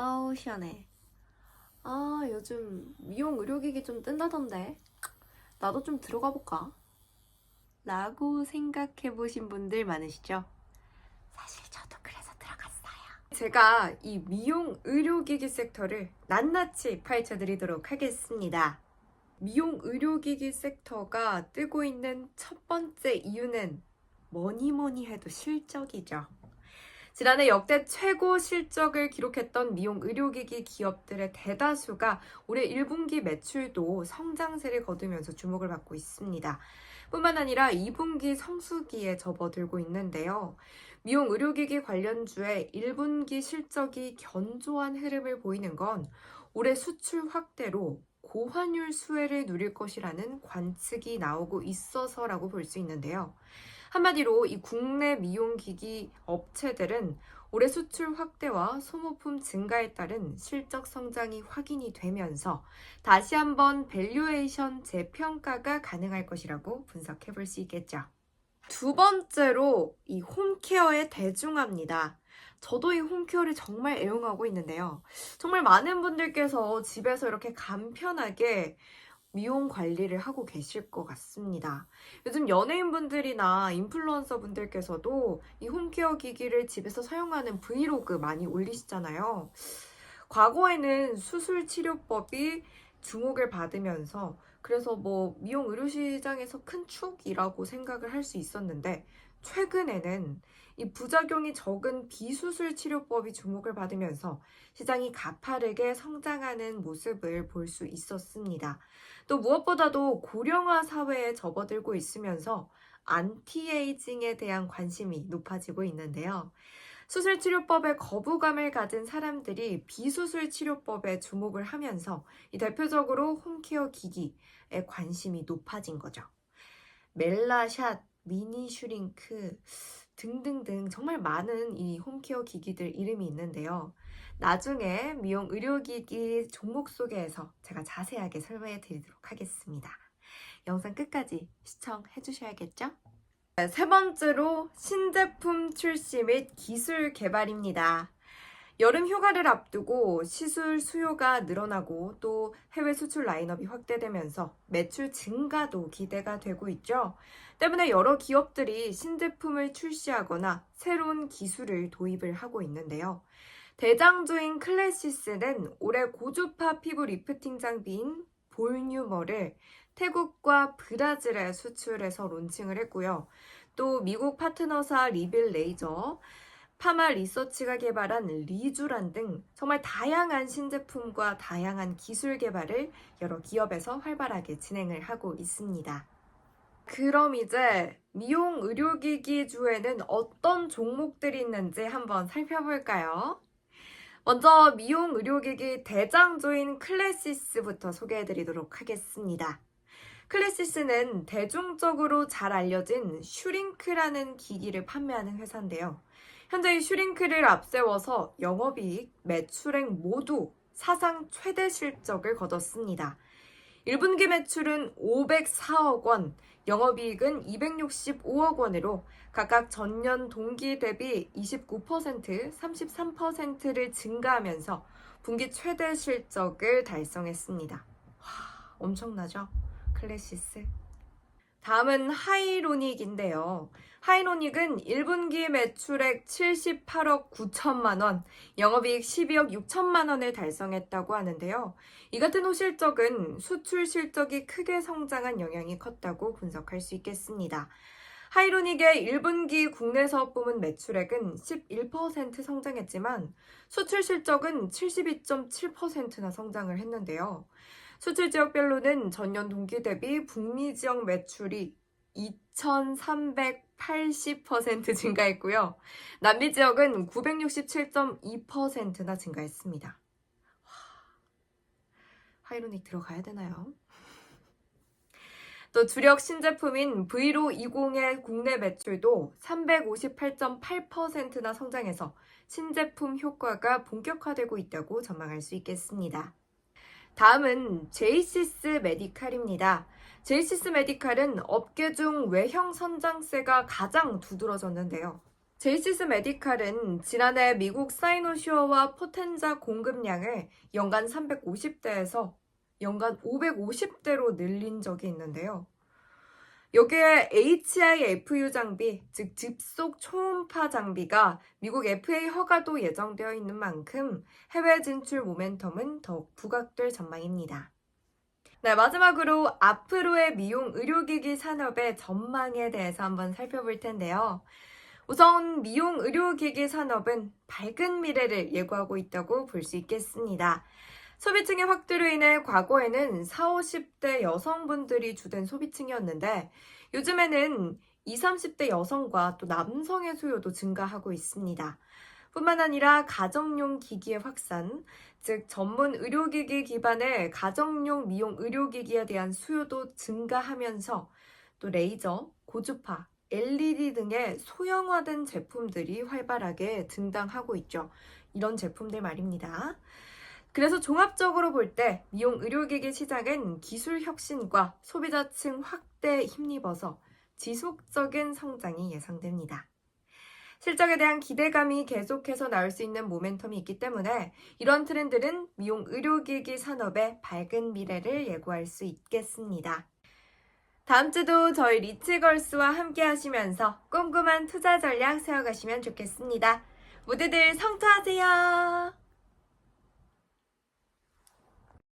아우 시원해. 아 요즘 미용 의료기기 좀 뜬다던데. 나도 좀 들어가 볼까? 라고 생각해 보신 분들 많으시죠? 사실 저도 그래서 들어갔어요. 제가 이 미용 의료기기 섹터를 낱낱이 파헤쳐 드리도록 하겠습니다. 미용 의료기기 섹터가 뜨고 있는 첫 번째 이유는 뭐니 뭐니 해도 실적이죠. 지난해 역대 최고 실적을 기록했던 미용 의료기기 기업들의 대다수가 올해 1분기 매출도 성장세를 거두면서 주목을 받고 있습니다. 뿐만 아니라 2분기 성수기에 접어들고 있는데요. 미용 의료기기 관련주의 1분기 실적이 견조한 흐름을 보이는 건 올해 수출 확대로 고환율 수혜를 누릴 것이라는 관측이 나오고 있어서라고 볼 수 있는데요. 한마디로 이 국내 미용기기 업체들은 올해 수출 확대와 소모품 증가에 따른 실적 성장이 확인이 되면서 다시 한번 밸류에이션 재평가가 가능할 것이라고 분석해 볼 수 있겠죠. 두 번째로 이 홈케어의 대중화입니다. 저도 이 홈케어를 정말 애용하고 있는데요. 정말 많은 분들께서 집에서 이렇게 간편하게 미용 관리를 하고 계실 것 같습니다. 요즘 연예인분들이나 인플루언서 분들께서도 이 홈케어 기기를 집에서 사용하는 브이로그 많이 올리시잖아요. 과거에는 수술 치료법이 주목을 받으면서 그래서 뭐 미용 의료 시장에서 큰 축이라고 생각을 할 수 있었는데 최근에는 이 부작용이 적은 비수술 치료법이 주목을 받으면서 시장이 가파르게 성장하는 모습을 볼 수 있었습니다. 또 무엇보다도 고령화 사회에 접어들고 있으면서 안티에이징에 대한 관심이 높아지고 있는데요. 수술 치료법에 거부감을 가진 사람들이 비수술 치료법에 주목을 하면서 이 대표적으로 홈케어 기기에 관심이 높아진 거죠. 멜라샷, 미니 슈링크 등등등 정말 많은 이 홈케어 기기들 이름이 있는데요. 나중에 미용 의료기기 종목 소개에서 제가 자세하게 설명해 드리도록 하겠습니다. 영상 끝까지 시청해 주셔야겠죠? 네, 세 번째로 신제품 출시 및 기술 개발입니다. 여름 휴가를 앞두고 시술 수요가 늘어나고 또 해외 수출 라인업이 확대되면서 매출 증가도 기대가 되고 있죠. 때문에 여러 기업들이 신제품을 출시하거나 새로운 기술을 도입을 하고 있는데요. 대장주인 클래시스는 올해 고주파 피부 리프팅 장비인 볼뉴머를 태국과 브라질에 수출해서 론칭을 했고요. 또 미국 파트너사 리빌 레이저, 파마 리서치가 개발한 리주란 등 정말 다양한 신제품과 다양한 기술 개발을 여러 기업에서 활발하게 진행을 하고 있습니다. 그럼 이제 미용 의료기기 주에는 어떤 종목들이 있는지 한번 살펴볼까요? 먼저 미용 의료기기 대장주인 클래시스부터 소개해드리도록 하겠습니다. 클래시스는 대중적으로 잘 알려진 슈링크라는 기기를 판매하는 회사인데요. 현재 이 슈링크를 앞세워서 영업이익, 매출액 모두 사상 최대 실적을 거뒀습니다. 1분기 매출은 504억 원, 영업이익은 265억 원으로 각각 전년 동기 대비 29%, 33%를 증가하면서 분기 최대 실적을 달성했습니다. 와, 엄청나죠? 클래시스. 다음은 하이로닉인데요. 하이로닉은 1분기 매출액 78억 9천만 원, 영업이익 12억 6천만 원을 달성했다고 하는데요. 이 같은 호실적은 수출 실적이 크게 성장한 영향이 컸다고 분석할 수 있겠습니다. 하이로닉의 1분기 국내 사업 부문 매출액은 11% 성장했지만 수출 실적은 72.7%나 성장을 했는데요. 수출 지역별로는 전년 동기 대비 북미 지역 매출이 2,380% 증가했고요. 남미 지역은 967.2%나 증가했습니다. 와, 하이로닉 들어가야 되나요? 또 주력 신제품인 브이로 20의 국내 매출도 358.8%나 성장해서 신제품 효과가 본격화되고 있다고 전망할 수 있겠습니다. 다음은 제이시스 메디칼입니다. 제이시스 메디칼은 업계 중 외형 선장세가 가장 두드러졌는데요. 제이시스 메디칼은 지난해 미국 사이노슈어와 포텐자 공급량을 연간 350대에서 연간 550대로 늘린 적이 있는데요. 여기에 HIFU 장비, 즉 집속 초음파 장비가 미국 FA 허가도 예정되어 있는 만큼 해외 진출 모멘텀은 더욱 부각될 전망입니다. 네, 마지막으로 앞으로의 미용 의료기기 산업의 전망에 대해서 한번 살펴볼 텐데요. 우선 미용 의료기기 산업은 밝은 미래를 예고하고 있다고 볼 수 있겠습니다. 소비층의 확대로 인해 과거에는 40, 50대 여성분들이 주된 소비층이었는데 요즘에는 20, 30대 여성과 또 남성의 수요도 증가하고 있습니다. 뿐만 아니라 가정용 기기의 확산, 즉 전문 의료기기 기반의 가정용 미용 의료기기에 대한 수요도 증가하면서 또 레이저, 고주파, LED 등의 소형화된 제품들이 활발하게 등장하고 있죠. 이런 제품들 말입니다. 그래서 종합적으로 볼 때 미용 의료기기 시장은 기술 혁신과 소비자층 확대에 힘입어서 지속적인 성장이 예상됩니다. 실적에 대한 기대감이 계속해서 나올 수 있는 모멘텀이 있기 때문에 이런 트렌드는 미용 의료기기 산업의 밝은 미래를 예고할 수 있겠습니다. 다음 주도 저희 리치걸스와 함께 하시면서 꼼꼼한 투자 전략 세워가시면 좋겠습니다. 모두들 성투하세요!